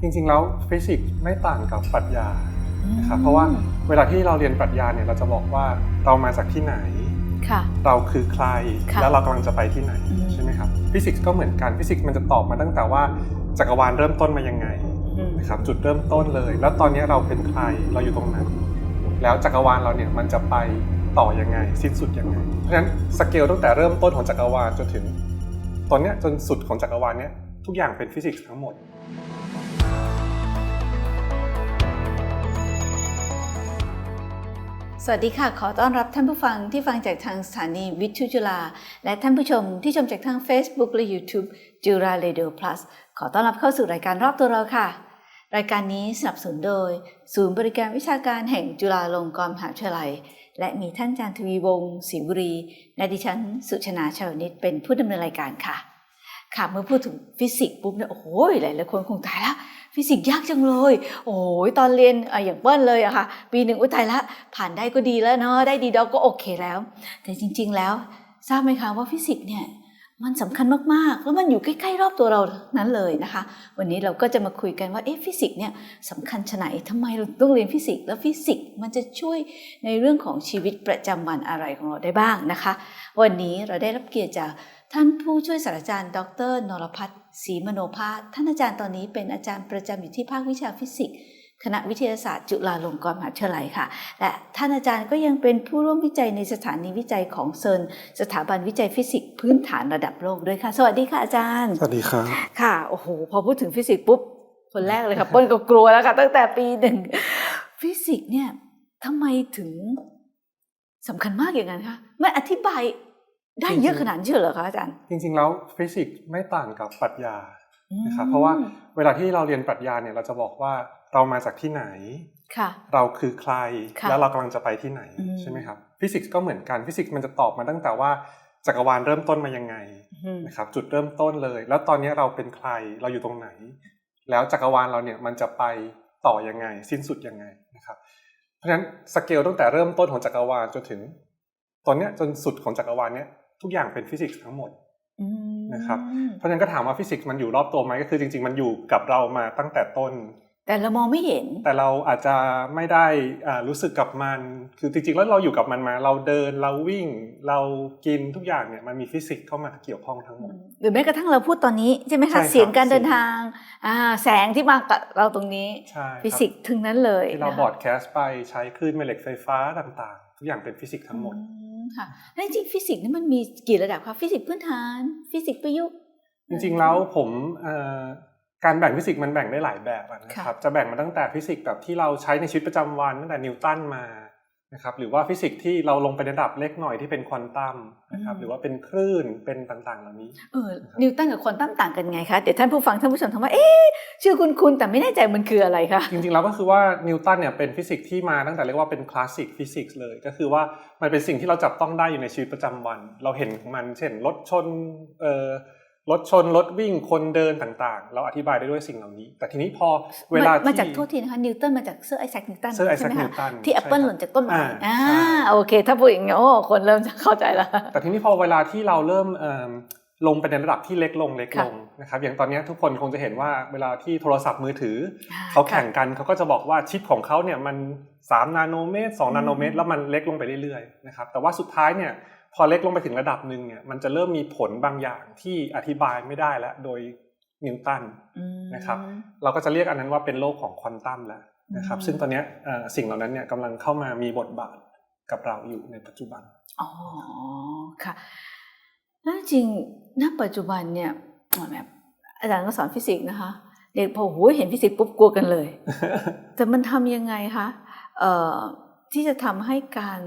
จริงๆแล้วฟิสิกส์ไม่ต่างกับปรัชญานะครับเพราะว่าเวลาที่เราเรียนปรัชญาเนี่ยเราจะบอกว่าเรามาจากที่ไหนค่ะเราคือใครค่ะแล้วเรากำลังจะไปที่ไหนอืมใช่ไหมครับฟิสิกส์ก็เหมือนกันฟิสิกส์มันจะตอบมาตั้งแต่ว่าจักรวาลเริ่มต้นมายังไงอืมนะครับจุดเริ่มต้นเลย แล้วตอนนี้เราเป็นใครเราอยู่ตรงไหนแล้วจักรวาลเราเนี่ยมันจะไปต่อยังไง สิ้นสุดยังไง เพราะฉะนั้นสเกลตั้งแต่เริ่มต้นของจักรวาลจนถึง ตอนเนี้ยจนสุดของจักรวาลเนี่ยทุกอย่างเป็นฟิสิกส์ทั้งหมด สวัสดีค่ะ ขอต้อนรับท่านผู้ฟังที่ฟังจากทางสถานีวิทยุจุฬาและท่านผู้ชมที่ชมจากทาง Facebook และ YouTube จุฬา Radio Plus ขอต้อนรับเข้าสู่รายการรอบตัวเราค่ะ รายการนี้สนับสนุนโดย ศูนย์บริการวิชาการแห่งจุฬาลงกรณ์มหาวิทยาลัย และมีท่านอาจารย์ทวีวงศ์ศรีบุรีและดิฉัน สุชนาชาวนิตเป็นผู้ดำเนินรายการค่ะค่ะเมื่อพูดถึงฟิสิกส์ปุ๊บเนี่ยโอ้โหหลายคนคงตายละ ฟิสิกส์ยากจังเลย โอ้ยตอนเรียนออย่างเปิ้ลเลยอะค่ะ ปีหนึ่งอุ้ยตายละ ผ่านได้ก็ดีแล้วเนาะ ได้ดีดอกก็โอเคแล้ว แต่จริง ๆ แล้ว ทราบไหมคะว่าฟิสิกส์เนี่ยมันสำคัญมาก ๆ แล้วมันอยู่ใกล้ ๆ รอบตัวเรานั้นเลยนะคะ วันนี้เราก็จะมาคุยกันว่า เอ๊ะ ฟิสิกส์เนี่ยสำคัญชะไหนทำไมเราต้องเรียนฟิสิกส์ แล้วฟิสิกส์มันจะช่วยในเรื่องของชีวิตประจำวันอะไรของเราได้บ้างนะคะ วันนี้เราได้รับเกียรติจาก ท่านผู้ช่วยศาสตราจารย์ ดรนรพัฒน์ศรีมโนภาสท่านอาจารย์ตอนนี้เป็นอาจารย์ประจำอยู่ที่ภาควิชาฟิสิกส์คณะวิทยาศาสตร์ จุฬาลงกรณ์มหาวิทยาลัยค่ะ และท่านอาจารย์ก็ยังเป็นผู้ร่วมวิจัยในสถานีวิจัยของเซิร์นสถาบันวิจัยฟิสิกส์พื้นฐานระดับโลกด้วยค่ะ สวัสดีค่ะอาจารย์ สวัสดีครับ ค่ะ โอ้โห พอพูดถึงฟิสิกส์ปุ๊บ คนแรกเลยค่ะเปิ้ลก็กลัวแล้วค่ะ ตั้งแต่ปีหนึ่ง ฟิสิกส์เนี่ยทำไมถึงสำคัญมากอย่างนั้นคะมันอธิบาย ได้เยอะขนาดนี้เหรอคะอาจารย์ จริง ๆ แล้วฟิสิกส์ไม่ต่างกับปรัชญานะครับเพราะว่าเวลาที่เราเรียนปรัชญาเนี่ยเราจะบอกว่าเรามาจากที่ไหนค่ะเราคือใครค่ะแล้วเรากำลังจะไปที่ไหนอืมใช่ไหมครับฟิสิกส์ก็เหมือนกันฟิสิกส์มันจะตอบมาตั้งแต่ว่าจักรวาลเริ่มต้นมายังไงอืมนะครับจุดเริ่มต้นเลย แล้วตอนนี้เราเป็นใครเราอยู่ตรงไหน แล้วจักรวาลเราเนี่ยมันจะไปต่อยังไง สิ้นสุดยังไงนะครับเพราะฉะนั้นสเกลตั้งแต่เริ่มต้นของจักรวาลจนถึงตอนเนี้ยจนสุดของจักรวาลเนี่ย ทุกอย่างเป็นฟิสิกส์ทั้งหมดอืมนะครับเพราะฉะนั้นก็ถามว่าฟิสิกส์มันอยู่รอบตัวไหมก็คือจริง ๆ มันอยู่กับเรามาตั้งแต่ต้น แต่เรามองไม่เห็น แต่เราอาจจะไม่ได้อ่ารู้สึกกับมัน คือจริงๆแล้วเราอยู่กับมันมา เราเดินเราวิ่ง เรากินทุกอย่างเนี่ยมันมีฟิสิกส์เข้ามาเกี่ยวข้องทั้งหมดหรือแม้กระทั่งเราพูดตอนนี้ใช่ไหมใช่ครัคะบเสียงการเดินทางอ่าแสงที่มากับเราตรงนี้ใช่ครับฟิสิกส์ถึงนั้นเลยที่เรานะคะบอร์ดแคสต์ไปใช้คลื่นแม่เหล็กไฟฟ้าต่างๆ ทุกอย่างเป็นฟิสิกส์ทั้งหมดอืม ค่ะแล้วจริงๆฟิสิกส์นี่มันมีกี่ระดับคะฟิสิกส์พื้นฐาน ฟิสิกส์ประยุกต์ จริงๆแล้วผมเอ่อการแบ่งฟิสิกส์มันแบ่งได้หลายแบบอะนะครับ จะแบ่งมาตั้งแต่ฟิสิกส์แบบที่เราใช้ในชีวิตประจำวันตั้งแต่นิวตันมา นะครับหรือว่าฟิสิกส์ที่เราลงไปในระดับเล็กหน่อยที่เป็นควอนตัมนะครับหรือว่าเป็นคลื่นเป็นต่างๆ เหล่านี้เออนิวตันกับควอนตัมต่างกันไงคะเดี๋ยวท่านผู้ฟังท่านผู้ชมถามว่าเอ๊ะชื่อคุณคุณแต่ไม่แน่ใจมันคืออะไรคะจริงๆแล้วก็คือว่านิวตันเนี่ยเป็นฟิสิกส์ที่มาตั้งแต่เรียกว่าเป็นคลาสสิกฟิสิกส์เลย ก็คือว่ามันเป็นสิ่งที่เราจับต้องได้อยู่ในชีวิตประจำวัน เราเห็นของมันเช่นรถชนเอ่อ รถชนรถวิ่งคนเดินต่างๆ เราอธิบายได้ด้วยสิ่งเหล่านี้ แต่ทีนี้พอเวลามาที่จากโทษทีนะคะนิวตันมาจากเซอร์ไอแซคนิวตันเซอร์ไอแซใช่คไหมนิวคะตันที่แอปเปิลใช่หล่นจากต้นไม้อ่าอ่าใช่โอเค ถ้าพูดอย่างนี้โอ้คนเริ่มจะเข้าใจแล้วแต่ทีนี้พอเวลาที่เราเริ่มเอิ่มลงไปในระดับที่เล็กลงเล็กค่ะลงนะครับอย่างตอนนี้ทุกคนคงจะเห็นว่าเวลาที่โทรศัพท์มือถืออ่าเขาแข่งกันเขาก็จะบอกว่าชิปของเขาเนี่ยมัน3นาโนเมตรอืม2นาโนเมตรแล้วมันเล็กลงไปเรื่อยๆนะครับแต่ว่าสุดท้ายเนี่ย พอเล็กลงไปถึงระดับหนึ่งเนี่ยมันจะเริ่มมีผลบางอย่างที่อธิบายไม่ได้แล้วโดยนิวตันอืมนะครับเราก็จะเรียกอันนั้นว่าเป็นโลกของควอนตัมแล้วนะครับอืมซึ่งตอนเนี้ยเอ่อสิ่งเหล่านั้นเนี่ยกำลังเข้ามามีบทบาทกับเราอยู่ในปัจจุบันอ๋อค่ะแล้วจริงณปัจจุบันเนี่ยแบบอาจารย์ก็สอนฟิสิกส์นะคะ เด็กพอโหเห็นฟิสิกส์ปุ๊บกลัวกันเลย แต่มันทำยังไงคะเอ่อที่จะทำให้การ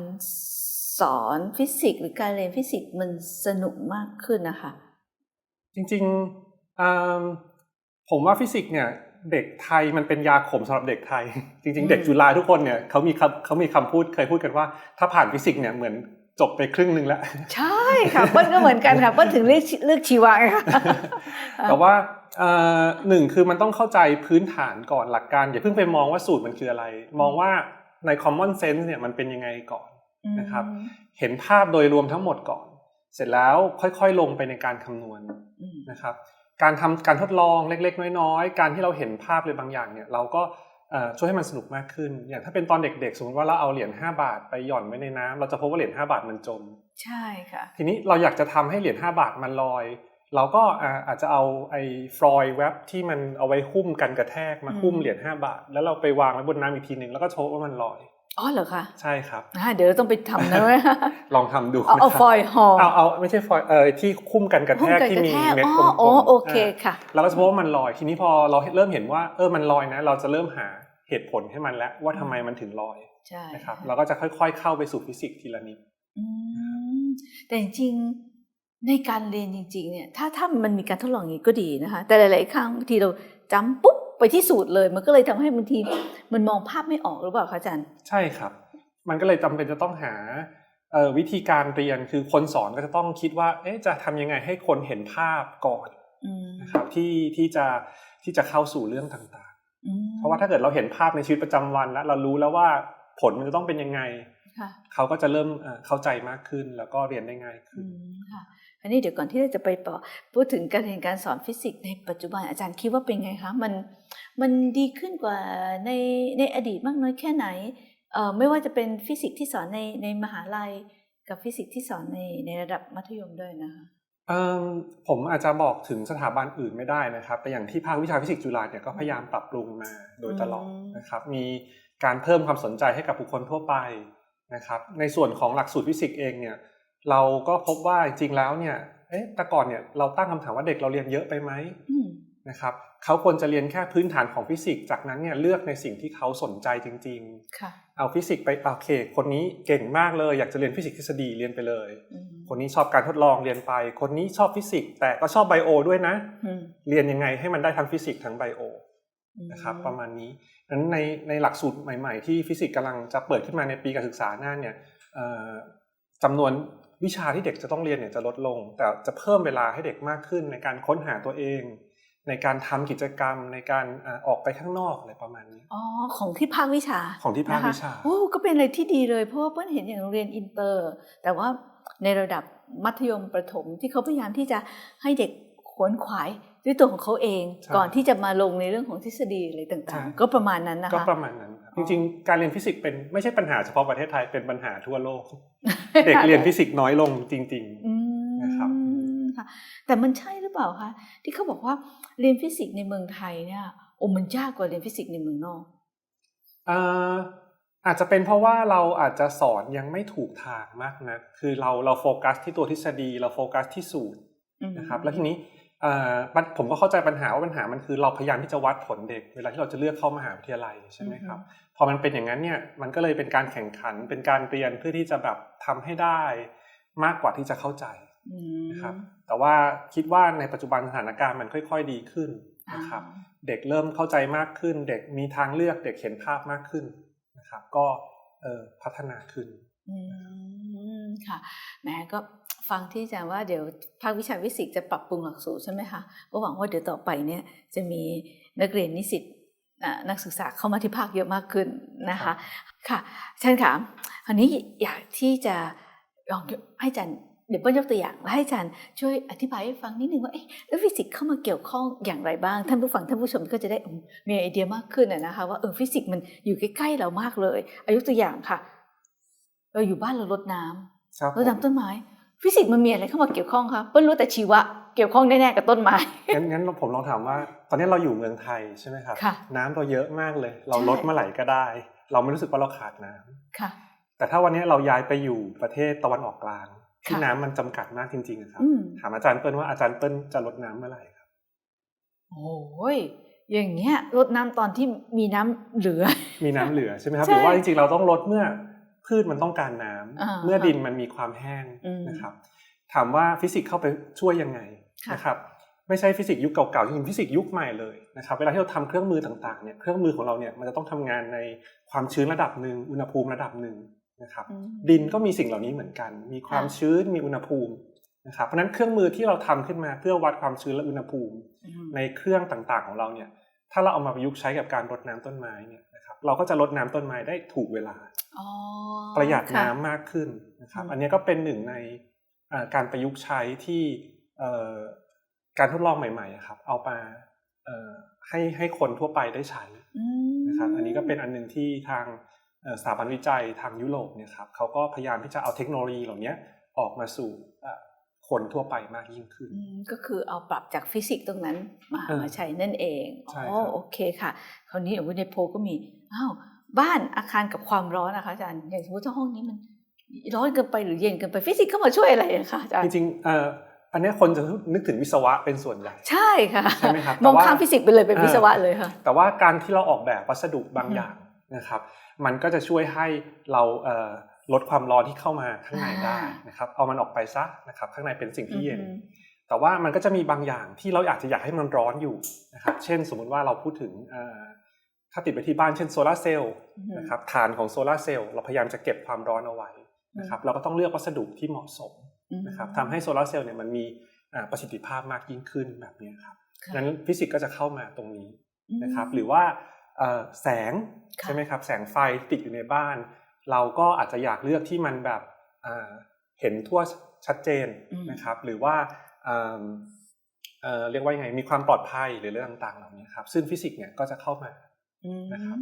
สอนฟิสิกส์หรือการเรียนฟิสิกส์มันสนุกมากขึ้นนะคะ จริงๆอืมผมว่าฟิสิกส์เนี่ยเด็กไทยมันเป็นยาขมสำหรับเด็กไทย จริงอืมๆเด็กจุฬาทุกคนเนี่ยเขามีคำเขามีคำพูดเคยพูดกันว่า ถ้าผ่านฟิสิกส์เนี่ยเหมือนจบไปครึ่งหนึ่งแล้ว ใช่ค่ะเปิ้ลก็เหมือนกันค่ะเปิ้ลถึงเลือกเลือกชีวะไงค่ะแต่ว่าเอ่อหนึ่งคือมันต้องเข้าใจพื้นฐานก่อนหลักการ อย่าเพิ่งไปมองว่าสูตรมันคืออะไร มองว่าใน common sense เนี่ยมันเป็นยังไงก่อน นะครับ เห็นภาพโดยรวมทั้งหมดก่อน เสร็จแล้วค่อยๆลงไปในการคำนวณอืมนะครับ การทำการทดลองเล็ก ๆ น้อยๆ การที่เราเห็นภาพเลยบางอย่างเนี่ยเราก็เอ่อช่วยให้มันสนุกมากขึ้น อย่างถ้าเป็นตอนเด็กๆ สมมติว่าเราเอาเหรียญ5บาทไปหย่อนไว้ในน้ำเราจะพบว่าเหรียญ5บาทมันจม ใช่ค่ะ ทีนี้เราอยากจะทำให้เหรียญ5บาทมันลอย เราก็อ่าอาจจะเอาไอ้ฟลอยด์เว็บที่มันเอาไว้หุ้มกันกระแทกมาหุ้มอืมเหรียญ5บาท แล้วเราไปวางไว้บนน้ำอีกทีหนึ่งแล้วก็โชว์ว่ามันลอย อ๋อเหรอคะใช่ครับอ่าเดี๋ยวเราต้องไปทำนะเว้ยลองทำดูเอาเอานะครับฟอยล์ห่อเอาเอาไม่ใช่ฟอยล์เออที่คุ้มกันกระแทหุ้มกกันที่กระมีแทกเม็ดอ๋กลอมๆโอโอเคอ่าค่ะเราก็จะพบว่ามันลอยทีนี้พอเราเริ่มเห็นว่าเออมันลอยนะ เราจะเริ่มหาเหตุผลให้มันแล้วว่าทำไมมันถึงลอยใช่นะครับเราก็จะค่อยๆ เข้าไปสู่ฟิสิกส์ทีละนิดอืมแต่จริงๆในการเรียนจริงๆเนี่ยถ้าถ้ามันมีการทดลองอย่างนี้ก็ดีนะคะ แต่หลาย ๆ ครั้งบางทีเราจำปุ๊บ ไปที่สูตรเลย มันก็เลยทำให้บางทีมันมองภาพไม่ออกหรือเปล่าคะอาจารย์ ใช่ครับ มันก็เลยจำเป็นจะต้องหาเอ่อวิธีการเรียนคือคนสอนก็จะต้องคิดว่า เอ๊ะจะทำยังไงให้คนเห็นภาพก่อนอืมนะครับที่ที่จะที่จะเข้าสู่เรื่องต่างอืมๆเพราะว่าถ้าเกิดเราเห็นภาพในชีวิตประจำวันแล้วเรารู้แล้วว่าผลมันจะต้องเป็นยังไงค่ะเขาก็จะเริ่มเอ่อเข้าใจมากขึ้นแล้วก็เรียนได้ง่ายขึ้อืนมค่ะ อันนี้เดี๋ยวก่อนที่เราจะไปต่อพูดถึงการเรียนการสอนฟิสิกส์ในปัจจุบันอาจารย์คิดว่าเป็นไงคะมันมันดีขึ้นกว่าในในอดีตมากน้อยแค่ไหนเอ่อไม่ว่าจะเป็นฟิสิกส์ที่สอนในในมหาลัย กับฟิสิกส์ที่สอนในในระดับมัธยมด้วยนะคะเอิ่มผมอาจจะบอกถึงสถาบันอื่นไม่ได้นะครับ แต่อย่างที่ภาควิชาฟิสิกส์จุฬาเนี่ยก็พยายามปรับปรุงมาโดยตลอดอืมนะครับมีการเพิ่มความสนใจให้กับบุคคลทั่วไปนะครับในส่วนของหลักสูตรฟิสิกส์เองเนี่ย เราก็พบว่าจริงๆแล้วเนี่ยเอ๊ะแต่ก่อนเนี่ยเราตั้งคำถามว่าเด็กเราเรียนเยอะไปไหมอืมนะครับเขาควรจะเรียนแค่พื้นฐานของฟิสิกส์จากนั้นเนี่ยเลือกในสิ่งที่เขาสนใจจริงๆค่ะเอาฟิสิกส์ไปโอเค คนนี้เก่งมากเลย อยากจะเรียนฟิสิกส์ทฤษฎีเรียนไปเลยอืมคนนี้ชอบการทดลองเรียนไป คนนี้ชอบฟิสิกส์แต่ก็ชอบไบโอด้วยนะอืมเรียนยังไงให้มันได้ทั้งฟิสิกส์ทั้งไบโอนะครับประมาณนี้นั้นในในหลักสูตรใหม่ ๆ ที่ฟิสิกส์กำลังจะเปิดขึ้นมาในปีการศึกษาหน้าเนี่ยเอ่อจำนวน วิชาที่เด็กจะต้องเรียนเนี่ยจะลดลง แต่จะเพิ่มเวลาให้เด็กมากขึ้นในการค้นหาตัวเอง ในการทำกิจกรรมในการอ่าออกไปข้างนอกอะไรประมาณนี้อ๋อของที่ภาควิชาของที่ภาควิชานะคะโอ้ก็เป็นอะไรที่ดีเลยเพราะว่าเปิ้ลเห็นอย่างโรงเรียนอินเตอร์ แต่ว่าในระดับมัธยมประถมที่เขาพยายามที่จะให้เด็กขวนขวายด้วยตัวของเขาเองใช่ก่อนที่จะมาลงในเรื่องของทฤษฎีอะไรใช่ต่างๆ ก็ประมาณนั้นนะคะก็ประมาณนั้นครับอ๋ จอริงๆ การเรียนฟิสิกส์เป็นไม่ใช่ปัญหาเฉพาะประเทศไทยเป็นปัญหาทั่วโลก เด็กเรียนฟิสิกส์น้อยลงจริงอืมนะครับค่ะแต่มันใช่หรือเปล่าคะที่เขาบอกว่าเรียนฟิสิกส์ในเมืองไทยเนี่ยโอ้มันยากกว่าเรียนฟิสิกส์ในเมืองนอกๆเอ่ออาจจะเป็นเพราะว่าเราอาจจะสอนยังไม่ถูกทางมากนะคือเราเราโฟกัสที่ตัวทฤษฎี เราโฟกัสที่สูตรอืมนะครับแล้วทีนี้เอ่อปัญผมก็เข้าใจปัญหาว่าปัญหามันคือเราพยายามที่จะวัดผลเด็ก เวลาที่เราจะเลือกเข้ามหาวิทยาลัยใช่ไหมครับ พอมันเป็นอย่างนั้นเนี่ยมันก็เลยเป็นการแข่งขันเป็นการเรียนเพื่อที่จะแบบทำให้ได้มากกว่าที่จะเข้าใจอืมนะครับแต่ว่าคิดว่าในปัจจุบันสถานการณ์มันค่อย ๆ ดีขึ้นนะครับ เด็กเริ่มเข้าใจมากขึ้น เด็กมีทางเลือก เด็กเห็นภาพมากขึ้นนะครับ ก็เอ่อพัฒนาขึ้นอืมค่ะแหมก็ฟังที่อาจารย์ว่าเดี๋ยวภาควิชาวิสิกส์จะปรับปรุงหลักสูตรใช่ไหมคะก็หวังว่าเดี๋ยวต่อไปเนี่ยจะมีนักเรียนนิสิตอ่า นักศึกษาเข้ามาที่ภาคเยอะมากขึ้นนะคะค่ะอาจารย์ค่ะอันนี้อยากที่จะลองให้อาจารย์เดี๋ยวเปิ้ลยกตัวอย่างแล้วให้อาจารย์ช่วยอธิบายให้ฟังนิดนึงว่าเอ๊ะแล้วฟิสิกส์เข้ามาเกี่ยวข้องอย่างไรบ้าง ท่านผู้ฟังท่านผู้ชมก็จะได้อืมมีไอเดียมากขึ้นนะนะคะว่าเออฟิสิกส์มันอยู่ใกล้ๆเรามากเลยอายุตัวอย่างค่ะ เราอยู่บ้านเรารดน้ำครับรดน้ำต้นไม้ ฟิสิกส์มันมีอะไรเข้ามาเกี่ยวข้องคะเปิ้ลรู้แต่ชีวะเกี่ยวข้องแน่ๆกับต้นไม้ งั้นงั้นผมลองถามว่า ตอนนี้เราอยู่เมืองไทยใช่ไหมครับ ค่ะ น้ำเราเยอะมากเลย เราใช่ลดเมื่อไหร่ก็ได้ เราไม่รู้สึกว่าเราขาดน้ำค่ะ แต่ถ้าวันนี้เราย้ายไปอยู่ประเทศตะวันออกกลาง ที่ค่ะ น้ำมันจำกัดมากจริงๆอะครับ อืมถามอาจารย์เปิ้ลว่าอาจารย์เปิ้ลจะลดน้ำเมื่อไหร่ครับ โอ้ยอย่างเงี้ยรดน้ำตอนที่มีน้ำเหลือ มีน้ำเหลือใช่ไหมครับ ใช่ หรือว่าจริงๆเราต้องลดเมื่อ พืชมันต้องการน้ำอ่าเมื่อดินมันมีความแห้งอืมนะครับ ถามว่าฟิสิกส์เข้าไปช่วยยังไงค่ะนะครับ ไม่ใช่ฟิสิกส์ยุคเก่าๆจริงๆฟิสิกส์ยุคใหม่เลยนะครับ เวลาที่เราทำเครื่องมือต่างๆเนี่ยเครื่องมือของเราเนี่ยมันจะต้องทำงานในความชื้นระดับหนึ่งอุณหภูมิระดับหนึ่งนะครับอืมดินก็มีสิ่งเหล่านี้เหมือนกัน มีความค่ะชื้นมีอุณหภูมินะครับ เพราะฉะนั้นเครื่องมือที่เราทำขึ้นมาเพื่อวัดความชื้นและอุณหภูมิอืมในเครื่องต่างๆของเราเนี่ยถ้าเราเอามาประยุกต์ใช้กับการรดน้ำต้นไม้เนี่ยนะครับ เราก็จะรดน้ำต้นไม้ได้ถูกเวลาอ๋อประหยัดค่ะน้ำมากขึ้นนะครับอืมอันนี้ก็เป็นหนึ่งในเอ่อการประยุกต์ใช้ที่เอ่อการทดลองใหม่ๆอะครับ เอามาเอ่อให้ให้คนทั่วไปได้ใช้อืมนะครับอันนี้ก็เป็นอันหนึ่งที่ทางเอ่อสถาบันวิจัยทางยุโรปเนี่ยครับเขาก็พยายามที่จะเอาเทคโนโลยีเหล่านี้ออกมาสู่เอ่อ คนทั่วไปมากยิ่งขึ้นอืมก็คือเอาปรับจากฟิสิกส์ตรงนั้นมาเออมาใช้นั่นเองใช่อ๋อครับโอเคค่ะ คราวนี้อย่างในโพลก็มีอ้าวบ้านอาคารกับความร้อนนะคะอาจารย์อย่างสมมติถ้าห้องนี้มันร้อนเกินไปหรือเย็นเกินไปฟิสิกส์เข้ามาช่วยอะไรอะคะอาจารจย์ริงๆเอ่ออันเนี้ยคนจะนึกถึงวิศวะเป็นส่วนใหญ่ใช่ค่ะใช่ไหมครับมองแต่ว่าข้ามฟิสิกส์ไปเลยเป็นเออวิศวะเลยค่ะแต่ว่าการที่เราออกแบบวัสดุบางอืมอย่างนะครับ มันก็จะช่วยให้เราเอ่อ ลดความร้อนที่เข้ามาข้างในได้อ่านนะครับเอามันออกไปซะนะครับข้างในเป็นสิ่งที่เย็นอืมแต่ว่ามันก็จะมีบางอย่างที่เราอาจจะอยากให้มันร้อนอยู่นะครับเช่นสมมุติว่าเราพูดถึงเอ่อถ้าติดไปที่บ้านเช่นโซลาร์เซลล์อืมนะครับฐานของโซลาร์เซลล์เราพยายามจะเก็บความร้อนเอาไว้นะครับเราก็ต้องเลือกวัสดุที่เหมาะสมอืมนะครับทำให้โซลาร์เซลล์เนี่ยมันมีอ่าประสิทธิภาพมากยิ่งขึ้นแบบนี้ครับค่ะนั้นฟิสิกส์ก็จะเข้ามาตรงนี้อืมนะครับหรือว่าเอ่อแสงค่ะใช่ไหมครับแสงไฟติดอยู่ในบ้าน เราก็อาจจะอยากเลือกที่มันแบบอ่าเห็นทั่วชัดเจนอืมนะครับ หรือว่าอ่าเอ่อเรียกว่ายังไงมีความปลอดภัยหรือเรื่องต่างๆเหล่านี้ครับซึ่งฟิสิกส์เนี่ยก็จะเข้ามาอืมนะครับ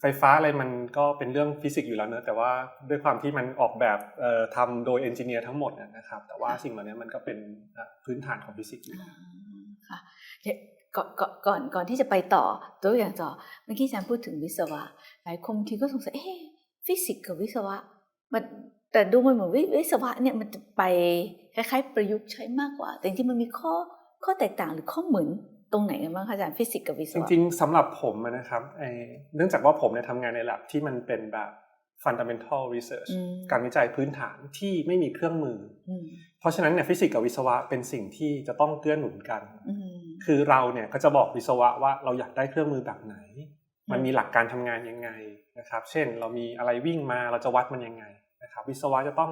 ไฟฟ้าอะไรมันก็เป็นเรื่องฟิสิกส์อยู่แล้วเนอะแต่ว่าด้วยความที่มันออกแบบเอ่อทำโดยเอนจิเนียร์ทั้งหมดเนี่ยนะครับ แต่ว่าสิ่งเหล่านี้มันก็เป็นอะพื้นฐานของฟิสิกส์อยู่แล้วค่ะเดี๋ยวก่อนก่อนก่อนก่อนที่จะไปต่อตัวอย่างต่อเมื่อกี้อาจารย์พูดถึงวิศวะหลายคนบางทีก็สงสัยเอ๊ะ ฟิสิกส์กับวิศวะ มันแต่ดูมันเหมือนวิวิศวะเนี่ยมันจะไปคล้ายๆ ประยุกต์ใช้มากกว่า แต่จริงๆมันมีข้อข้อแตกต่างหรือข้อเหมือนตรงไหนกันบ้างคะอาจารย์ฟิสิกส์กับวิศจวะริงๆสำหรับผมอะนะครับไอ้เนื่องจากว่าผมเนี่ยทำงานใน lab ที่มันเป็นแบบ fundamental research อืมการวิจัยพื้นฐานที่ไม่มีเครื่องมืออืมเพราะฉะนั้นเนี่ยฟิสิกส์กับวิศวะเป็นสิ่งที่จะต้องเกื้อหนุนกันอืมคือเราเนี่ยก็จะบอกวิศวะว่าเราอยากได้เครื่องมือแบบไหน มันมีหลักการทำงานยังไงนะครับ เช่นเรามีอะไรวิ่งมาเราจะวัดมันยังไงนะครับ วิศวะจะต้อง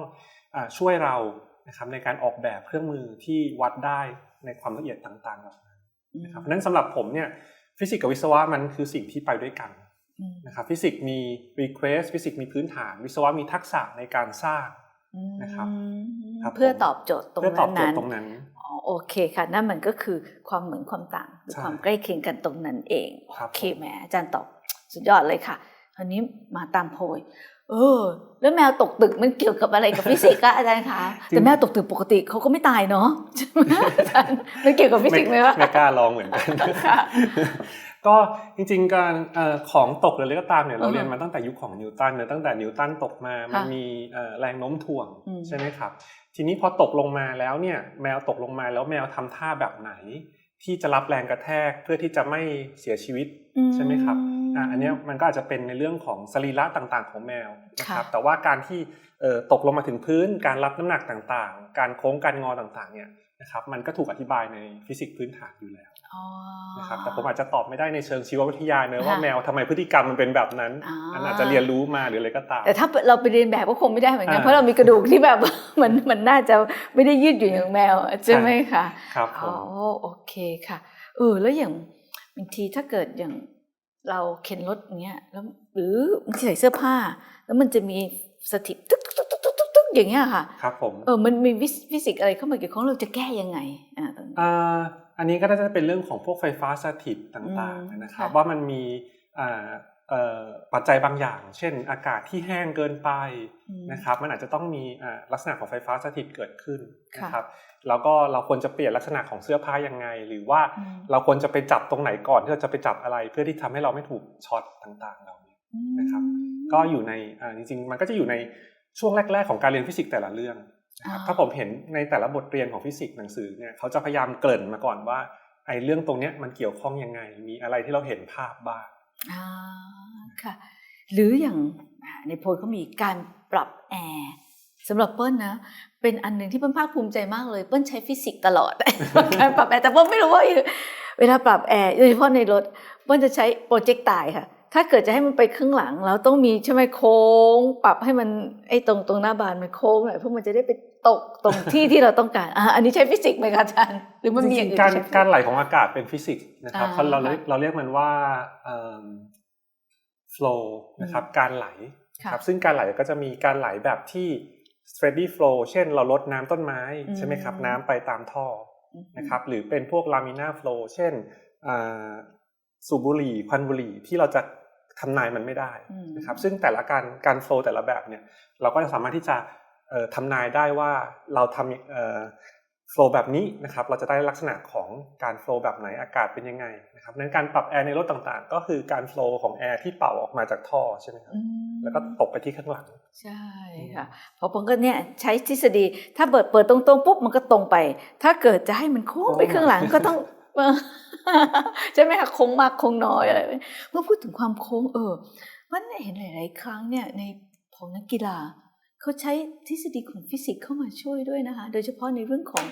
อช่วยเรานะครับในการออกแบบเครื่องมือที่วัดได้ในความละเอียดต่างๆเหล่านั้นนะครับเพราะนั้นสำหรับผมเนี่ยฟิสิกส์กับวิศวะมันคือสิ่งที่ไปด้วยกันนะครับฟิสิกส์มี request ฟิสิกส์มีพื้นฐาน วิศวะมีทักษะในการสร้าง นะครับครับเพื่อผมตอบโจทย์ตรงเพื่อตอบโจทนั้นย์ตรงนั้นอ๋อโอเคค่ะนั่นมันก็คือความเหมือนความต่างหรือใช่ความใกล้เคียงกันตรงนั้นเองครับโอเคแหมอาจารย์ตอบสุดยอดเลยค่ะคราวนี้มาตามโพยเออ แล้วแมวตกตึกมันเกี่ยวกับอะไรกับฟิสิกส์อะอาจารย์คะแต่แมวตกตึกปกติเขาก็ไม่ตายเนาะใช่ไหมอาจารย์มันเกี่ยวกับฟิสิกส์ไหมวะไม่กล้าลองเหมือนกันค่ะ ก็จริงๆการเอ่อของตกหรืออะไรก็ตามเนี่ยเราอือฮึเรียนมาตั้งแต่ยุคของนิวตันเนอะตั้งแต่นิวตันตกมามันค่ะมีเอ่อแรงโน้มถ่วงอืมใช่ไหมครับ ทีนี้พอตกลงมาแล้วเนี่ยแมวตกลงมาแล้วแมวทำท่าแบบไหน ที่จะรับแรงกระแทกเพื่อที่จะไม่เสียชีวิตใช่ไหมครับอะอันเนี้ยมันก็อาจจะเป็นในเรื่องของสรีระต่างๆ ของแมวนะครับค่ะแต่ว่าการที่เอ่อตกลงมาถึงพื้น การรับน้ำหนักต่างๆ การโค้งการงอต่างๆเนี่ยนะครับมันก็ถูกอธิบายในฟิสิกส์พื้นฐานอยู่แล้วอ๋อ นะครับแต่ผมอาจจะตอบไม่ได้ในเชิงชีววิทยาเนอะว่าค่ะแมวทำไมพฤติกรรมมันเป็นแบบนั้นอ่าอันอาจจะเรียนรู้มาหรืออะไรก็ตามแต่ถ้าเราไปเรียนแบบก็คงไม่ได้เหมือนกันอ่าเพราะเรามีกระดูกที่แบบเหมือนมันน่าจะไม่ได้ยืดอยู่อย่างแมวใช่ไหมคะครับผอ๋อมโอเคค่ะเออแล้วอย่างบางทีถ้าเกิดอย่างเราเข็นรถอย่างเงี้ยแล้วหรือบางทีใส่เสื้อผ้า แล้วมันจะมีสถิตตึ๊กตึ๊กตึ๊กตึ๊กตึ๊กตึ๊กอย่างเงี้ยค่ะครับผมเออมันมีวิสฟิสิกส์อะไรเข้ามาเกี่ยวข้องเราจะแก้ยังไงอ่าตรงนี้ อ่าอันนี้ก็น่าจะเป็นเรื่องของพวกไฟฟ้าสถิตต่างอืมๆนะครับค่ะว่ามันมีอ่าเอ่อปัจจัยบางอย่าง เช่น อากาศที่แห้งเกินไปอืมนะครับ มันอาจจะต้องมีอ่าลักษณะของไฟฟ้าสถิตเกิดขึ้นค่ะนะครับ แล้วก็เราควรจะเปลี่ยนลักษณะของเสื้อผ้ายังไง หรือว่าอืมเราควรจะไปจับตรงไหนก่อนที่เราจะไปจับอะไร เพื่อที่ทำให้เราไม่ถูกช็อตต่างๆเหล่านี้นะครับ ก็อยู่ในอ่าจริงๆ มันก็จะอยู่ในช่วงแรก ๆ ของการเรียนฟิสิกส์แต่ละเรื่อง นะครับอ่าถ้าผมเห็นในแต่ละบทเรียนของฟิสิกส์หนังสือเนี่ยเขาจะพยายามเกริ่นมาก่อนว่าไอ้เรื่องตรงเนี้ยมันเกี่ยวข้องยังไง มีอะไรที่เราเห็นภาพบ้างอ่าค่ะ หรืออย่างอ่าในโพลก็มีการปรับแอร์สำหรับเปิ้ลนะ เป็นอันหนึ่งที่เปิ้ลภาคภูมิใจมากเลย เปิ้ลใช้ฟิสิกส์ตลอดการปรับแอร์แต่เปิ้ลไม่รู้ว่าเวลาปรับแอร์โดยเฉพาะในรถ เปิ้ลจะใช้โปรเจกต์ตายค่ะ ถ้าเกิดจะให้มันไปข้างหลังแล้วต้องมีใช่ไหมโค้ง ปรับให้มันไอ้ตรงตรงหน้าบานมันโค้งหน่อยเพื่อมันจะได้ไป ตกตรงที่ที่เราต้องการอ่าอันนี้ใช้ฟิสิกส์ไหมคะอาจารย์หรือมันมีจอริย่างงอื่นๆการใช้ฟิสิส์การไหลของอากาศเป็นฟิสิกส์นะครับอ่าเขาเราเรียกค่ะเราเรียกมันว่าเอิ่ม flow นะครับการไหลค่ะครับซึ่งการไหลก็จะมีการไหลแบบที่ steady flow เช่นเราลดน้ำต้นไม้อืมใช่ไหมครับน้ำไปตามท่อนะครับหรือเป็นพวกลามินาโฟลเช่นอ่าสูบบุหรี่ควันบุหรี่ที่เราจะทำนายมันไม่ได้อืมนะครับซึ่งแต่ละการการโฟลแต่ละแบบเนี่ยเราก็จะสามารถที่จะเอ่อ ทำนายได้ว่าเราทำเอ่อโฟลแบบนี้นะครับเราจะได้ลักษณะของการโฟลแบบไหนอากาศเป็นยังไงนะครับนั้นการปรับแอร์ในรถต่างๆ ก็คือการโฟลของแอร์ที่เป่าออกมาจากท่อใช่ไหมครับอืมแล้วก็ตกไปที่ข้างหลัง ใช่ค่ะเพราะผมก็เนี่ยใช้ทฤษฎีถ้าเปิดเปิดตรงๆปุ๊บมันก็ตรงไป ถ้าเกิดจะให้มันโค้งไปโค้งข้างหลังก็ต้องใช่ไหมคะโค้งมากโค้งน้อยอะไรแบบนี้เมื่อพูดถึงความโค้งเออมันเห็นหลาย ๆ ครั้งเนี่ยในของนักกีฬา เขาใช้ทฤษฎีของฟิสิกส์เข้ามาช่วยด้วยนะคะ โดยเฉพาะในเรื่องของ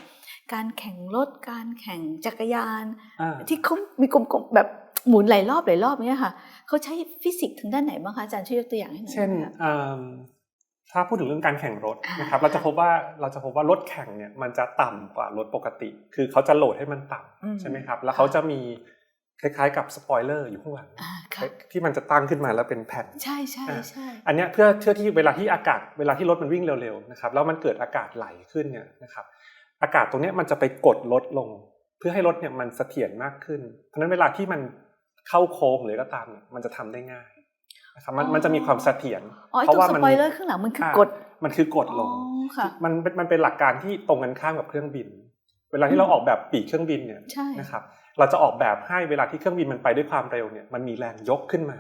การแข่งรถ การแข่งจักรยานอ่าที่เขามีกลมๆแบบหมุนหลายรอบหลายรอบเนี้ยค่ะเขาใช้ฟิสิกส์ทางด้านไหนบ้างคะอาจารย์ช่วยยกตัวอย่างให้หน่อยเช่นได้ไหมคะเอิ่มถ้าพูดถึงเรื่องการแข่งรถอ่านนะครับ เราจะพบว่าเราจะพบว่ารถแข่งเนี่ยมันจะต่ำกว่ารถปกติ คือเขาจะโหลดให้มันต่อืำใช่ไหมครับ แล้วเขาจะมี คล้ายๆ กับสปอยเลอร์อยู่ข้างหลังอ่าค่ะที่มันจะตั้งขึ้นมาแล้วเป็นแผ่นใช่ใช่อ่าใช่อันเนี้ยเพื่อเพื่อที่เวลาที่อากาศเวลาที่รถมันวิ่งเร็วๆนะครับแล้วมันเกิดอากาศไหลขึ้นเนี่ยนะครับ อากาศตรงเนี้ยมันจะไปกดรถลง เพื่อให้รถเนี่ยมันเสถียรมากขึ้น เพราะฉะนั้นเวลาที่มันเข้าโค้งหรือก็ตามเนี่ยมันจะทำได้ง่ายนะครับมันมันจะมีความเสถียรอ๋อไอ้เพราะตัวว่าสมันปอยเลอร์ข้างหลังมันคืออ่ากดมันคือกดลงอ๋อค่ะมันเป็นมันเป็นหลักการที่ตรงกันข้ามกับเครื่องบิน เวลาที่เราออกแบบปีกเครื่องบินเนี่ยใช่นะครับ เราจะออกแบบให้เวลาที่เครื่องบินมันไปด้วยความเร็วเนี่ยมันมีแรงยกขึ้นมา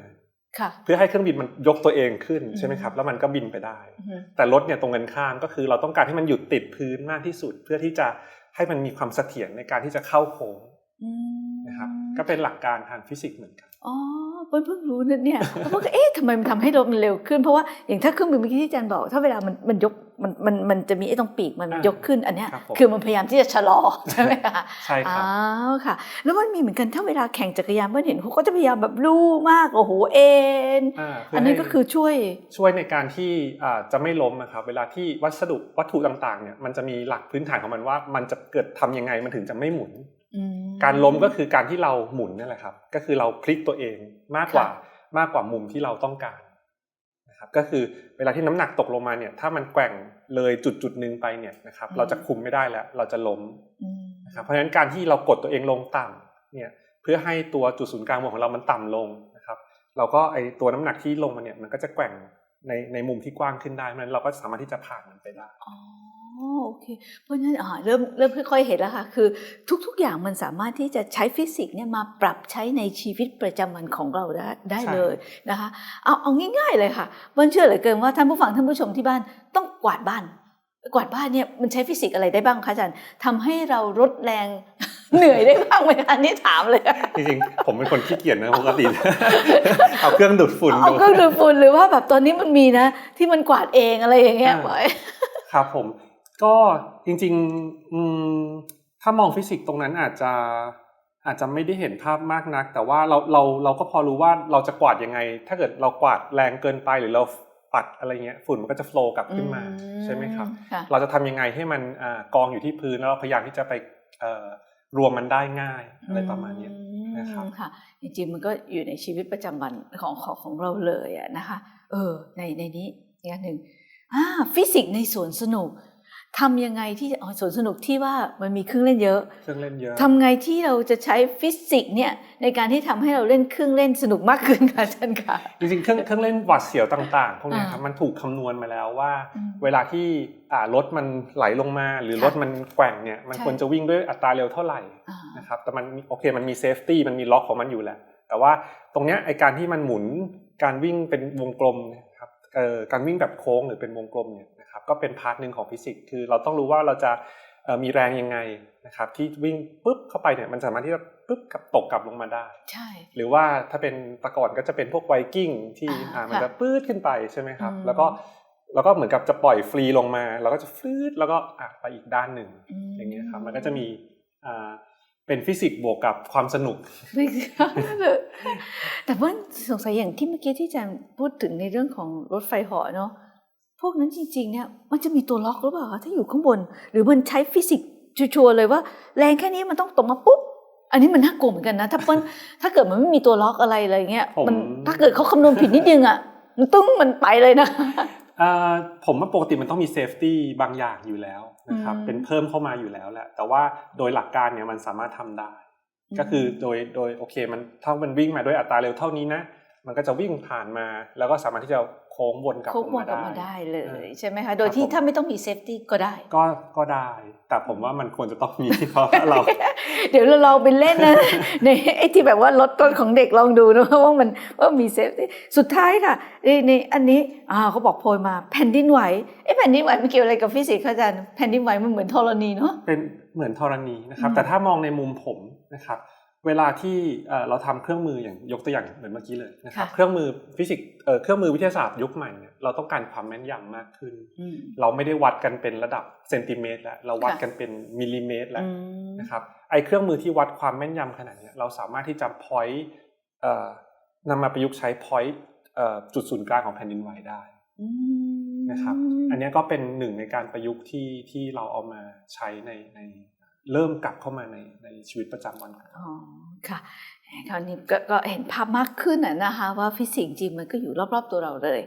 ค่ะเพื่อให้เครื่องบินมันยกตัวเองขึ้นอืมใช่ไหมครับ แล้วมันก็บินไปได้อือฮึแต่รถเนี่ยตรงกันข้ามก็คือเราต้องการให้มันหยุดติดพื้นมากที่สุด เพื่อที่จะให้มันมีความเสถียรในการที่จะเข้าโค้งอืมนะครับก็เป็นหลักการทางฟิสิกส์เหมือนกันอ๋อเพิ่งเพิ่งรู้นะเนี่ยเพราะว่าเอ๊ะทำไมมันทำให้รถมันเร็วขึ้น เพราะว่าอย่างถ้าเครื่องบินเมื่อกี้ที่อาจารย์บอก ถ้าเวลามันมันยก มันมันมันจะมีไอ้ตรงปีกมันอ่ายกขึ้นอันเนี้ยครับผมคือมันพยายามที่จะชะลอใช่ไหมคะใช่ครับอ้าวค่ะ แล้วมันมีเหมือนกันถ้าเวลาแข่งจักรยานเพื่อนเห็นเขาก็จะพยายามแบบลู่มากโอ้โหเอ็นอ่าเพื่อันนี้ให้ก็คือช่วยช่วยในการที่อ่าจะไม่ล้มนะครับเวลาที่วัสดุวัตถุต่างๆเนี่ยมันจะมีหลักพื้นฐานของมันว่า มันจะเกิดทำยังไงมันถึงจะไม่หมุนอืมการล้มก็คือการที่เราหมุนนั่นแหละครับ ก็คือเราพลิกตัวเองมากกว่ามากกว่ามุมที่เราต้องการ นะครับก็คือเวลาที่น้ำหนักตกลงมาเนี่ยถ้ามันแกว่งเลยจุดจุดๆหนึ่งไปเนี่ยนะครับเราจะคุมไม่ได้แล้วเราจะล้มอืมนะครับเพราะฉะนั้นการที่เรากดตัวเองลงต่ำเนี่ยเพื่อให้ตัวจุดศูนย์กลางของเรามันต่ำลงนะครับเราก็ไอตัวน้ำหนักที่ลงมาเนี่ยมันก็จะแกว่ง ในในมุมที่กว้างขึ้นได้เพราะฉะนั้นเราก็สามารถที่จะผ่านมันไปได้อ๋อโอเค เพราะฉะนั้นอ่าเริ่มเริ่มค่อยๆเห็นแล้วค่ะ คือทุกๆอย่างมันสามารถที่จะใช้ฟิสิกส์เนี่ยมาปรับใช้ในชีวิตประจำวันของเราได้ได้ใช่เลยนะคะเอาเอาง่ายๆเลยค่ะเบิ้ลเชื่อเหลือเกินว่าท่านผู้ฟังท่านผู้ชมที่บ้านต้องกวาดบ้าน กวาดบ้านเนี่ยมันใช้ฟิสิกส์อะไรได้บ้างคะอาจารย์ทำให้เราลดแรง เหนื่อยได้บ้างไหมคะอันนี้ถามเลยค่ะจริงๆ ผมเป็นคนขี้เกียจนะปกติ เอาเครื่องดูดฝุ่นเอาดูเครื่องดูดฝุ่นหรือว่าแบบตอนนี้มันมีนะ ที่มันกวาดเองอะไรอย่างเงี้ยอ่าบ่อยครับผมก็จริงๆอืมถ้ามองฟิสิกส์ตรงนั้นอาจจะอาจจะไม่ได้เห็นภาพมากนัก แต่ว่าเราเราเราก็พอรู้ว่าเราจะกวาดยังไง ถ้าเกิดเรากวาดแรงเกินไปหรือเราปัดอะไรเงี้ยฝุ่นมันก็จะโฟล์กลับขึ้นมาใช่ไหมครับค่ะเราจะทำยังไงให้มันอากองอยู่ที่พื้นแล้วเราพยายามที่จะไปเอ่อ รวมมันได้ง่ายอะไรประมาณเนี้ยนะครับอืมค่ะจริงๆมันก็อยู่ในชีวิตประจำวันของของของเราเลยอะนะคะ เออในในนี้อีกอันหนึ่งอ่าฟิสิกส์ในสวนสนุก ทำยังไงที่อ๋อสวนสนุกที่ว่ามันมีเครื่องเล่นเยอะเครื่องเล่นเยอะทำไงที่เราจะใช้ฟิสิกส์เนี่ยในการที่ทำให้เราเล่นเครื่องเล่นสนุกมากขึ้นค่ะอาจารย์ค่ะจริงๆเครื่องเครื่องเล่นหวาดเสียวต่างๆพวกเนี้ยอ่าครับมันถูกคำนวณมาแล้วว่าอืมเวลาที่อ่ารถมันไหลลงมา หรือค่ะรถมันแกว่งเนี่ยมันใช่ควรจะวิ่งด้วยอัตราเร็วเท่าไหร่อ่านะครับแต่มันมีโอเคมันมีเซฟตี้มันมีล็อกของมันอยู่แหละแต่ว่าตรงเนี้ยไอการที่มันหมุนการวิ่งเป็นวงกลมเนะครับเอ่อการวิ่งแบบโค้งหรือเป็นวงกลมเนี่ยนะครับ ก็เป็นพาร์ทหนึ่งของฟิสิกส์คือเราต้องรู้ว่าเราจะเอ่อมีแรงยังไงนะครับที่วิ่งปุ๊บเข้าไปเนี่ยมันสามารถที่จะปุ๊บกลับตกกลับลงมาได้ ใช่ หรือว่าถ้าเป็นแตะก่อนก็จะเป็นพวกไวกิ้งที่อ่าอ่ามันค่ะจะปื้ดขึ้นไปใช่ไหมครับอืมแล้วก็แล้วก็เหมือนกับจะปล่อยฟรีลงมา แล้วก็จะฟืดแล้วก็อะไปอีกด้านหนึ่งมอย่างเงี้ยครับมันก็จะมีอ่าเป็นฟิสิกส์บวกกับความสนุกไม่แต่ว่าสงสัยอย่างที่เมื่อกี้ที่อาจารย์พูดถึงในเรื่องของรถไฟเหาะเนาะ พวกนั้นจริงๆเนี่ยมันจะมีตัวล็อกหรือเปล่าคะถ้าอยู่ข้างบน หรือมันใช้ฟิสิกส์ชัวร์ๆเลยว่า แรงแค่นี้มันต้องตกมาปุ๊บอันนี้มันน่ากลัวเหมือนกันนะ ถ้าเปิ้ลถ้าเกิดมันไม่มีตัวล็อกอะไรอะไรเงี้ยผมมันถ้าเกิดเขาคำนวณผิดนิดนึงอะมันตึ้งมันไปเลยนะอ่าผมว่าปกติมันต้องมีเซฟตี้บางอย่างอยู่แล้วนะครับอืมเป็นเพิ่มเข้ามาอยู่แล้วแหละแต่ว่าโดยหลักการเนี่ยมันสามารถทำได้ ก็คือโดยโดยโอเคมันถ้ามันวิ่งมาด้วยอัตราเร็วเท่านี้นะมันก็จะวิ่งผ่านมาแล้วก็สามารถที่จะโค้งวนกลับโค้องอกวนมากลับได้มาได้เลยเออใช่ไหมคะ โดยที่ครับผมถ้าไม่ต้องมีเซฟตี้ก็ได้ ก็ก็ได้ แต่ผมว่ามันควรจะต้องมีเพราะว่าเรา เดี๋ยวเราลองไปเล่นนะในไอ้ที่แบบว่าลดต้นของเด็กลองดูนะว่ามันว่ามีเซฟตี้สุดท้ายค่ะในในอันนี้อ่าเขาบอกโพยมาแผ่นดินไหวเอ๊ะแผ่นดินไหวมันเกี่ยวอะไรกับฟิสิกส์คะอาจารย์แผ่นดินไหวมันเหมือนธรณีเนาะเป็นเหมือนธรณีนะครับอืมแต่ถ้ามองในมุมผมนะครับ เวลาที่เอ่อเราทำเครื่องมืออย่างยกตัวอย่างเหมือนเมื่อกี้เลยนะครับเครื่องมือฟิสิกส์เอ่อเครื่องมือวิทยาศาสตร์ยุคใหม่เนี่ยเราต้องการความแม่นยำมากขึ้นอืมเราไม่ได้วัดกันเป็นระดับเซนติเมตรแล้วเราวัดค่ะกันเป็นมิลลิเมตรแล้วอืมนะครับไอเครื่องมือที่วัดความแม่นยำขนาดเนี้ยเราสามารถที่จะ point เอ่อนำมาประยุกต์ใช้ point เอ่อจุดศูนย์กลางของแผ่นดินไหวได้อืมนะครับ อันเนี้ยก็เป็นหนึ่งในการประยุกต์ที่ที่เราเอามาใช้ในใน เริ่มกลับเข้ามาในในชีวิตประจำวันของเราอ๋อค่ะคราวนี้ก็ก็เห็นภาพมากขึ้นน่ะนะคะ ว่าฟิสิกส์จริงมันก็อยู่รอบๆตัวเราเลย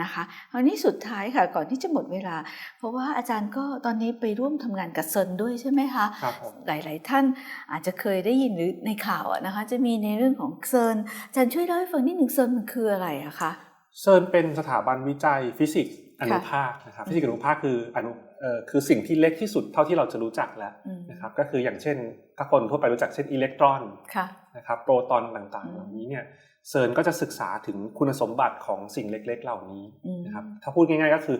นะคะคราวนี้สุดท้ายค่ะก่อนที่จะหมดเวลา เพราะว่าอาจารย์ก็ตอนนี้ไปร่วมทำงานกับเซินด้วยใช่ไหมคะครับผมหลายๆท่านอาจจะเคยได้ยินหรือในข่าวอะนะคะจะมีในเรื่องของเซินอาจารย์ช่วยเล่าให้ฟังนิดหนึ่งเซินมันคืออะไรอะคะเซิร์นเป็นสถาบันวิจัยฟิสิกส์อนุภาคนะครับอืมฟิสิกส์อนุภาคคืออนุเอ่อ คือสิ่งที่เล็กที่สุดเท่าที่เราจะรู้จักแล้วอืมนะครับก็คืออย่างเช่น ถ้าคนทั่วไปรู้จักเช่นอิเล็กตรอนค่ะนะครับโปรตอนต่างอืมๆเหล่านี้เนี่ยเซิร์นก็จะศึกษาถึงคุณสมบัติของสิ่งเล็ก ๆ เหล่านี้อืมนะครับถ้าพูดง่ายๆก็คือ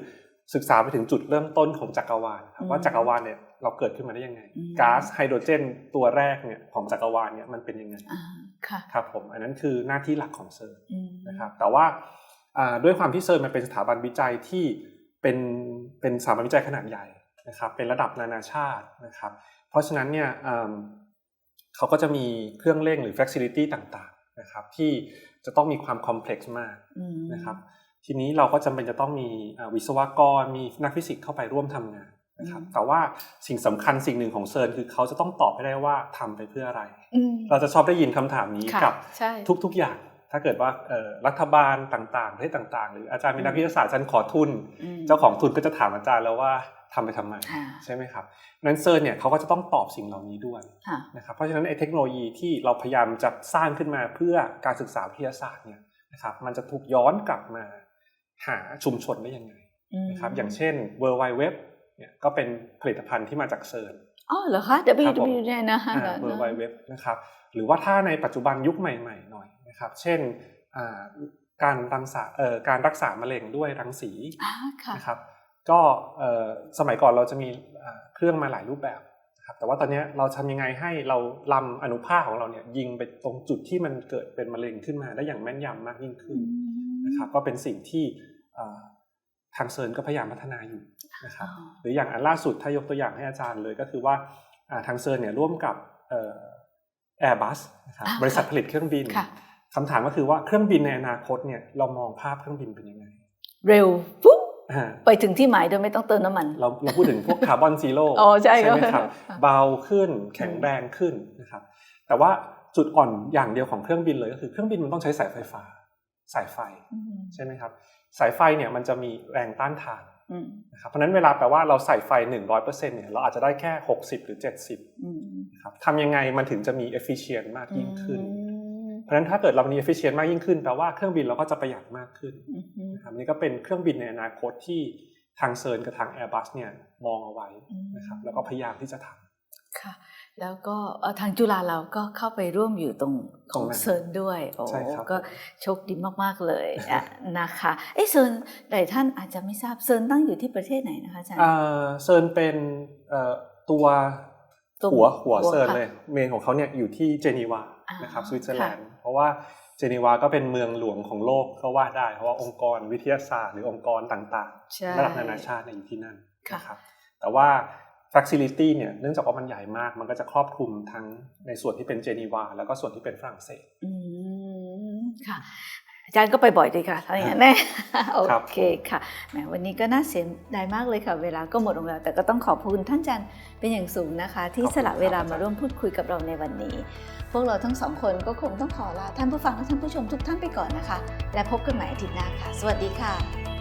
ศึกษาไปถึงจุดเริ่มต้นของจักรวาลครับอืมว่าจักรวาลเนี่ยเราเกิดขึ้นมาได้ยังไงอืมก๊าซไฮโดรเจนตัวแรกเนี่ยของจักรวาลเนี่ยมันเป็นยังไงอ่าค่ะครับผมอันนั้นคือหน้าที่หลักของเซิร์นอืมนะครับแต่ว่าอ่าด้วยความที่เซิร์นมันเป็นสถาบันวิจัยที่ เป็นเป็นสถาบันวิจัยขนาดใหญ่นะครับเป็นระดับนานาชาตินะครับ เพราะฉะนั้นเนี่ยอืมเขาก็จะมีเครื่องเร่งหรือ facility ต่างๆนะครับที่จะต้องมีความคอมเพล็กซ์มากอืมนะครับทีนี้เราก็จำเป็นจะต้องมีอ่าวิศวกรมีนักฟิสิกส์เข้าไปร่วมทำงานนะครับอืมแต่ว่าสิ่งสำคัญสิ่งหนึ่งของเซิร์นคือเขาจะต้องตอบให้ได้ว่าทำไปเพื่ออะไรอืมเราจะชอบได้ยินคำถามนี้ค่ะกับใช่ทุกๆอย่าง ถ้าเกิดว่าเอ่อรัฐบาลต่างๆประเทศต่างๆ หรืออาจารย์เป็นนักวิทยาศาสตร์อาจารย์ขอทุนอืมเจ้าของทุนก็จะถามอาจารย์แล้วว่าทำไปทำไมอ่าใช่ไหมครับนั้นเซิร์นเนี่ยเขาก็จะต้องตอบสิ่งเหล่านี้ด้วยค่ะนะครับเพราะฉะนั้นไอ้เทคโนโลยีที่เราพยายามจะสร้างขึ้นมาเพื่อการศึกษาวิทยาศาสตร์เนี่ยนะครับมันจะถูกย้อนกลับมาหาชุมชนได้ยังไงนะครับอย่างเช่น World Wide Web เนี่ยก็เป็นผลิตภัณฑ์ที่มาจากเซิร์นอ๋อเหรอคะครับผม WW เนี่ยนะคะอ่า World Wide Web นะครับหรือว่าถ้าในปัจจุบันยุคใหม่ๆหน่อย นะครับ เช่นอ่าการรังสาเอ่อการรักษามะเร็งด้วยรังสีอ่าค่ะนะครับก็เอ่อสมัยก่อนเราจะมีอ่าเครื่องมาหลายรูปแบบนะครับแต่ว่าตอนเนี้ยเราทำยังไงให้เราลำอนุภาคของเราเนี่ยยิงไปตรงจุดที่มันเกิดเป็นมะเร็งขึ้นมาได้อย่างแม่นยำมากยิ่งขึ้นนะครับก็เป็นสิ่งที่อ่าทางเซิร์นก็พยายามพัฒนาอยู่นะครับอ๋อหรืออย่างอันล่าสุดถ้ายกตัวอย่างให้อาจารย์เลยก็คือว่าอ่าทางเซิร์นเนี่ยร่วมกับแอร์บัสนะครับอ่าบริษัทค่ะผลิตเครื่องบิน ค่ะคำถามก็คือว่าเครื่องบินในอนาคตเนี่ยเรามองภาพเครื่องบินเป็นยังไง เร็วปุ๊บอ่าไปถึงที่หมายโดยไม่ต้องเติมน้ำมัน เราเราพูดถึงพวกคาร์บอนซีโร่อ๋อใช่ไหมครับครับค่ะเบาขึ้นแข็งแรงขึ้นนะครับแต่ว่าจุดอ่อนอย่างเดียวของเครื่องบินเลยก็คือเครื่องบินมันต้องใช้สายไฟฟ้า สายไฟอืมใช่ไหมครับสายไฟเนี่ยมันจะมีแรงต้านทานอืมนะครับเพราะฉะนั้นเวลาแปลว่าเราใส่ไฟ 100%เนี่ยเราอาจจะได้แค่ 60 หรือ 70อืมนะครับทำยังไงมันถึงจะมี efficient มากยิ่งขึ้นอืม เพราะฉะนั้นถ้าเกิดเรามี efficient มากยิ่งขึ้นแปลว่าเครื่องบินเราก็จะประหยัดมากขึ้นอืมนะครับนี่ก็เป็นเครื่องบินในอนาคตที่ทางเซิร์นกับทาง Airbus เนี่ยมองเอาไว้นะครับแล้วก็พยายามที่จะทำค่ะแล้วก็เอ่อทางจุฬาเราก็เข้าไปร่วมอยู่ตรงขตรองงนั้นเซิร์นด้วยโอ้ใช่ครับก็โชคดีมาก ๆ เลยอะนะคะเอ้เซิร์นหลายท่านอาจจะไม่ทราบเซิร์นตั้งอยู่ที่ประเทศไหนนะคะอาจารย์เอ่อเซิร์นเป็นเอ่อตัวตัวหัวหัวหัวเซิร์นค่ะเลยเมนของเขาเนี่ยอยู่ที่เจนีวาอ่านนะครับสวิตเซอร์ค่ะแลนด์เพ ราะว่าเจนีวาก็เป็นเมืองหลวงของโลกก็ว่าได้ เพราะว่าองค์กรวิทยาศาสตร์หรือองค์กรต่างใช่ๆระดับนานาชาติเนี่ยอยู่ที่นั่นค่ะนะครับแต่ว่า facility เนี่ยเนื่องจากว่ามันใหญ่มาก มันก็จะครอบคลุมทั้งในส่วนที่เป็นเจนีวา แล้วก็ส่วนที่เป็นฝรั่งเศสอืมค่ะ อาจารย์ก็ไปบ่อยดีค่ะถ้าอย่างนั้นแน่โอครับเคค่ะแหมวันนี้ก็น่าเสียดายมากเลยค่ะ เวลาก็หมดลงแล้วแต่ก็ต้องขอบคุณท่านอาจารย์เป็นอย่างสูงนะคะ ที่สละเวลามาร่วมพูดคุยกับเราในวันนี้ พวกเราทั้งสองคนก็คงต้องขอลาท่านผู้ฟังและท่านผู้ชมทุกท่านไปก่อนนะคะ และพบกันใหม่อาทิตย์หน้าค่ะ สวัสดีค่ะ